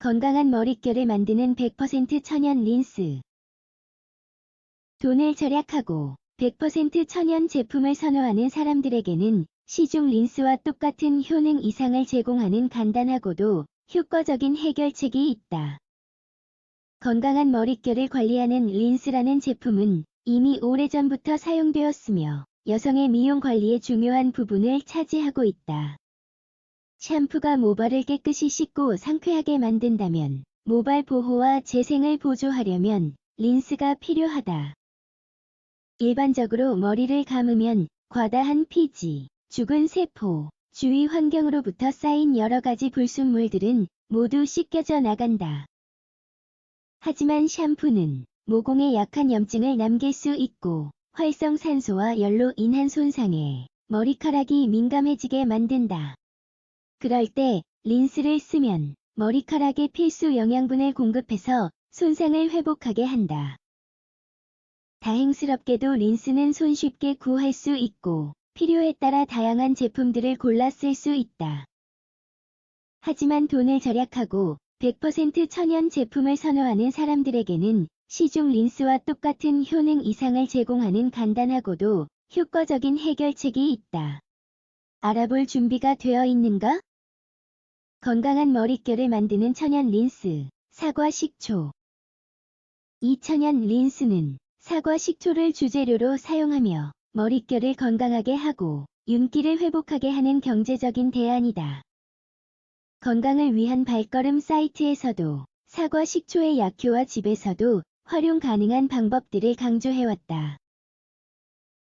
건강한 머릿결을 만드는 100% 천연 린스. 돈을 절약하고 100% 천연 제품을 선호하는 사람들에게는 시중 린스와 똑같은 효능 이상을 제공하는 간단하고도 효과적인 해결책이 있다. 건강한 머릿결을 관리하는 린스라는 제품은 이미 오래전부터 사용되었으며 여성의 미용 관리의 중요한 부분을 차지하고 있다. 샴푸가 모발을 깨끗이 씻고 상쾌하게 만든다면 모발 보호와 재생을 보조하려면 린스가 필요하다. 일반적으로 머리를 감으면 과다한 피지, 죽은 세포, 주위 환경으로부터 쌓인 여러 가지 불순물들은 모두 씻겨져 나간다. 하지만 샴푸는 모공에 약한 염증을 남길 수 있고 활성산소와 열로 인한 손상에 머리카락이 민감해지게 만든다. 그럴 때 린스를 쓰면 머리카락에 필수 영양분을 공급해서 손상을 회복하게 한다. 다행스럽게도 린스는 손쉽게 구할 수 있고 필요에 따라 다양한 제품들을 골라 쓸 수 있다. 하지만 돈을 절약하고 100% 천연 제품을 선호하는 사람들에게는 시중 린스와 똑같은 효능 이상을 제공하는 간단하고도 효과적인 해결책이 있다. 알아볼 준비가 되어 있는가? 건강한 머릿결을 만드는 천연 린스, 사과 식초. 이 천연 린스는 사과 식초를 주재료로 사용하며 머릿결을 건강하게 하고 윤기를 회복하게 하는 경제적인 대안이다. 건강을 위한 발걸음 사이트에서도 사과 식초의 약효와 집에서도 활용 가능한 방법들을 강조해왔다.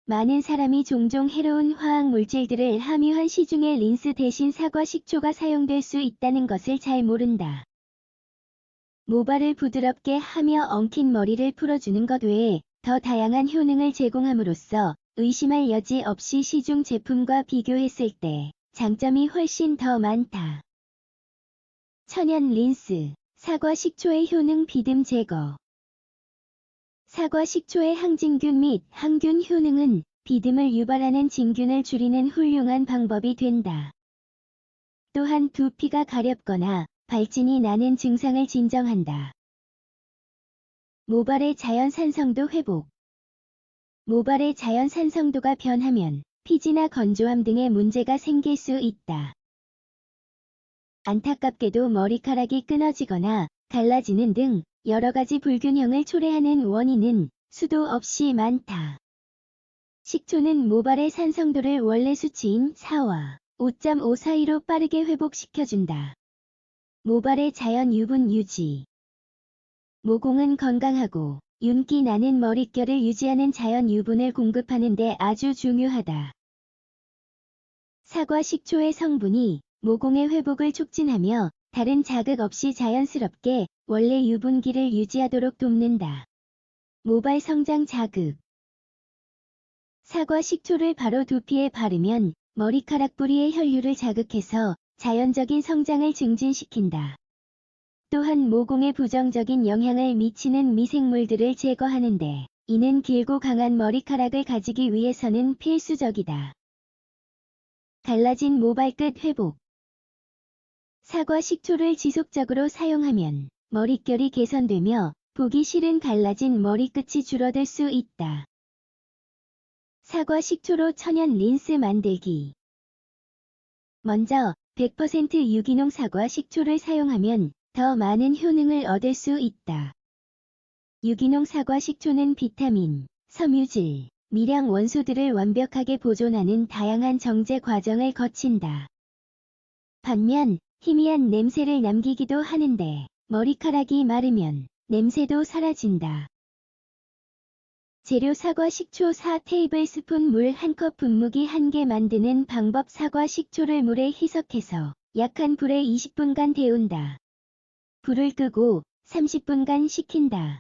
많은 사람이 종종 해로운 화학 물질들을 함유한 시중의 린스 대신 사과 식초가 사용될 수 있다는 것을 잘 모른다. 모발을 부드럽게 하며 엉킨 머리를 풀어주는 것 외에 더 다양한 효능을 제공함으로써 의심할 여지 없이 시중 제품과 비교했을 때 장점이 훨씬 더 많다. 천연 린스, 사과 식초의 효능 비듬 제거 사과 식초의 항진균 및 항균 효능은 비듬을 유발하는 진균을 줄이는 훌륭한 방법이 된다. 또한 두피가 가렵거나 발진이 나는 증상을 진정한다. 모발의 자연 산성도 회복 모발의 자연 산성도가 변하면 피지나 건조함 등의 문제가 생길 수 있다. 안타깝게도 머리카락이 끊어지거나 갈라지는 등 여러 가지 불균형을 초래하는 원인은 수도 없이 많다. 식초는 모발의 산성도를 원래 수치인 4와 5.5 사이로 빠르게 회복시켜준다. 모발의 자연 유분 유지 모공은 건강하고 윤기 나는 머릿결을 유지하는 자연 유분을 공급하는 데 아주 중요하다. 사과 식초의 성분이 모공의 회복을 촉진하며 다른 자극 없이 자연스럽게 원래 유분기를 유지하도록 돕는다. 모발 성장 자극 사과 식초를 바로 두피에 바르면 머리카락 뿌리의 혈류를 자극해서 자연적인 성장을 증진시킨다. 또한 모공에 부정적인 영향을 미치는 미생물들을 제거하는데 이는 길고 강한 머리카락을 가지기 위해서는 필수적이다. 갈라진 모발끝 회복 사과 식초를 지속적으로 사용하면 머릿결이 개선되며 보기 싫은 갈라진 머리끝이 줄어들 수 있다. 사과 식초로 천연 린스 만들기 먼저 100% 유기농 사과 식초를 사용하면 더 많은 효능을 얻을 수 있다. 유기농 사과 식초는 비타민, 섬유질, 미량 원소들을 완벽하게 보존하는 다양한 정제 과정을 거친다. 반면 희미한 냄새를 남기기도 하는데 머리카락이 마르면 냄새도 사라진다. 재료 사과 식초 4 테이블 스푼 물 1컵 분무기 1개 만드는 방법 사과 식초를 물에 희석해서 약한 불에 20분간 데운다. 불을 끄고 30분간 식힌다.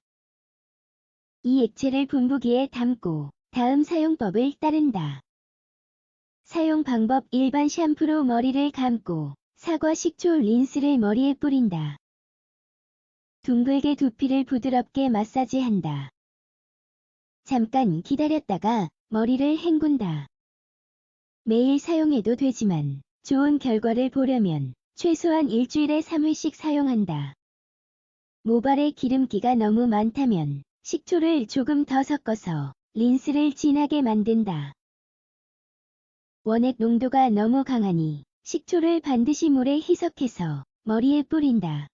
이 액체를 분무기에 담고 다음 사용법을 따른다. 사용 방법 일반 샴푸로 머리를 감고 사과 식초 린스를 머리에 뿌린다. 둥글게 두피를 부드럽게 마사지한다. 잠깐 기다렸다가 머리를 헹군다. 매일 사용해도 되지만 좋은 결과를 보려면 최소한 일주일에 3회씩 사용한다. 모발에 기름기가 너무 많다면 식초를 조금 더 섞어서 린스를 진하게 만든다. 원액 농도가 너무 강하니 식초를 반드시 물에 희석해서 머리에 뿌린다.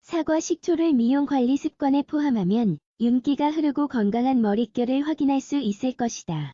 사과 식초를 미용 관리 습관에 포함하면 윤기가 흐르고 건강한 머릿결을 확인할 수 있을 것이다.